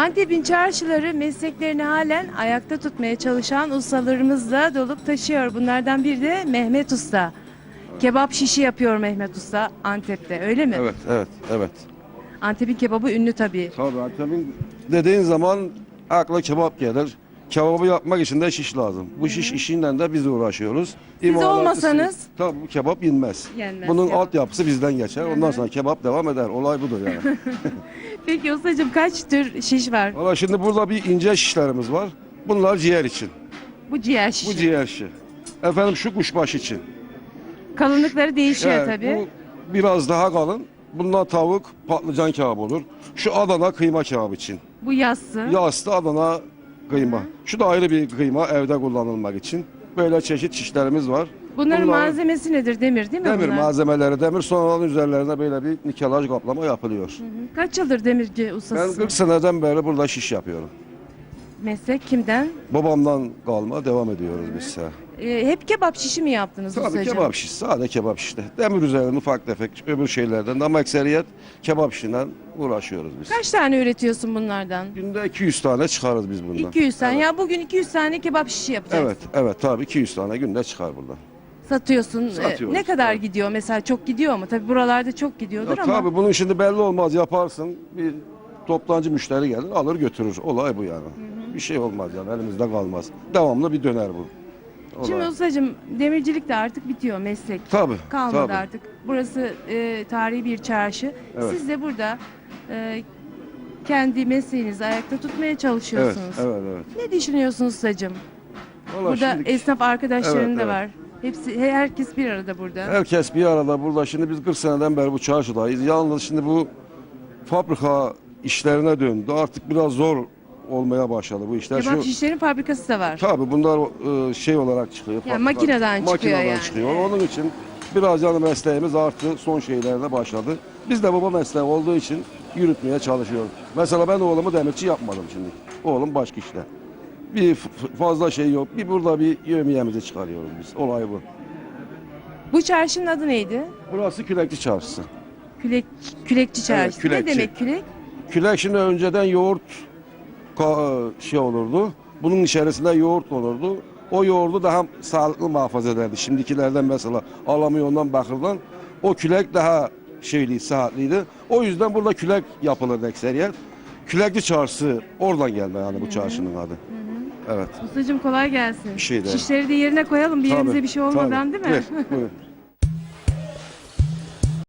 Antep'in çarşıları mesleklerini halen ayakta tutmaya çalışan ustalarımızla dolup taşıyor. Bunlardan biri de Mehmet Usta. Kebap şişi yapıyor Mehmet Usta Antep'te öyle mi? Evet, evet, evet. Antep'in kebabı ünlü tabii. Tabii Antep'in dediğin zaman akla kebap gelir. Kebabı yapmak için de şiş lazım. Bu şiş işinden de biz uğraşıyoruz. Siz olmasanız? Tabii bu kebap yenmez. Yenmez Bunun kebap. altyapısı bizden geçer. Ondan sonra kebap devam eder. Olay budur yani. Peki ustacığım kaç tür şiş var? Valla şimdi burada bir ince şişlerimiz var. Bunlar ciğer için. Bu ciğer şişi. Bu ciğer şişi. Efendim şu kuşbaşı için. Kalınlıkları değişiyor Evet, tabii. Bu biraz daha kalın. Bundan tavuk, patlıcan kebabı olur. Şu Adana kıyma kebabı için. Bu yassı. Yağsı Adana kıyma. Şu da ayrı bir kıyma evde kullanılmak için. Böyle çeşit şişlerimiz var. Bunların Bunlar- malzemesi nedir? Demir değil mi Demir bunlar? malzemeleri, demir sonradan üzerlerine böyle bir nikelaj kaplama yapılıyor. Kaç yıldır demirci Ben ustasısın? 40 seneden beri burada şiş yapıyorum. Meslek kimden? Babamdan kalma devam ediyoruz biz. ise. Ee, hep kebap şişi mi yaptınız Tabii ustacığım? kebap şiş, sade kebap şişte. Demir üzerinde ufak tefek öbür şeylerden ama ekseriyet kebap şişinden uğraşıyoruz biz. Kaç tane üretiyorsun bunlardan? Günde 200 tane çıkarız biz bundan. 200 tane. Ya bugün 200 tane kebap şişi yapacaksın. Evet, evet tabii 200 tane günde çıkar buradan. Satıyorsun. Ee, Satıyoruz, ne kadar evet. gidiyor mesela? Çok gidiyor mu? Tabii buralarda çok gidiyordur Ya ama. tabii bunun şimdi belli olmaz yaparsın. Bir toptancı müşteri gelir alır götürür. Olay bu yani. Bir şey olmaz yani elimizde kalmaz. Devamlı bir döner bu. Olay. Şimdi ustacığım demircilik de artık bitiyor meslek. tabii. Kalmadı tabii. artık. Burası e, tarihi bir çarşı. Evet. Siz de burada e, kendi mesleğinizi ayakta tutmaya Evet, çalışıyorsunuz. evet, evet. Ne düşünüyorsunuz ustacığım? Vallahi Burada şimdi esnaf arkadaşların Evet, da evet. var. Hepsi he- herkes bir arada burada. herkes bir arada burada. Şimdi biz 40 seneden beri bu çarşıdayız. Yalnız şimdi bu fabrika işlerine döndü. Artık biraz zor olmaya başladı bu işler. Kebap şişlerin fabrikası da var. Tabii bunlar e, şey olarak çıkıyor. Yani makineden çıkıyor makineden yani. çıkıyor. Onun için biraz yani mesleğimiz artı son şeylerine başladı. Biz de baba mesleği olduğu için yürütmeye çalışıyoruz. Mesela ben oğlumu demirci yapmadım şimdi. Oğlum başka işte. Bir f- f- fazla şey yok. Bir burada bir yövmiyemizi çıkarıyoruz biz. Olay bu. Bu çarşının adı neydi? Burası Külekçi Çarşısı. Külek, külekçi çarşısı. külekçi. Ne demek külek? Külek şimdi önceden yoğurt şey olurdu. Bunun içerisinde yoğurt olurdu. O yoğurdu daha sağlıklı muhafaza ederdi. Şimdikilerden mesela alamıyondan bakırdan o külek daha şeyli, sıhhatliydi. O yüzden burada külek yapılır ekseriyet. Külekçi çarşısı oradan gelme yani bu çarşının adı. Evet. Ustacığım kolay gelsin. Bir şey de. Şişleri de yerine koyalım bir yerimize Tabii, bir şey olmadan tabii. değil mi? Buyur, buyur.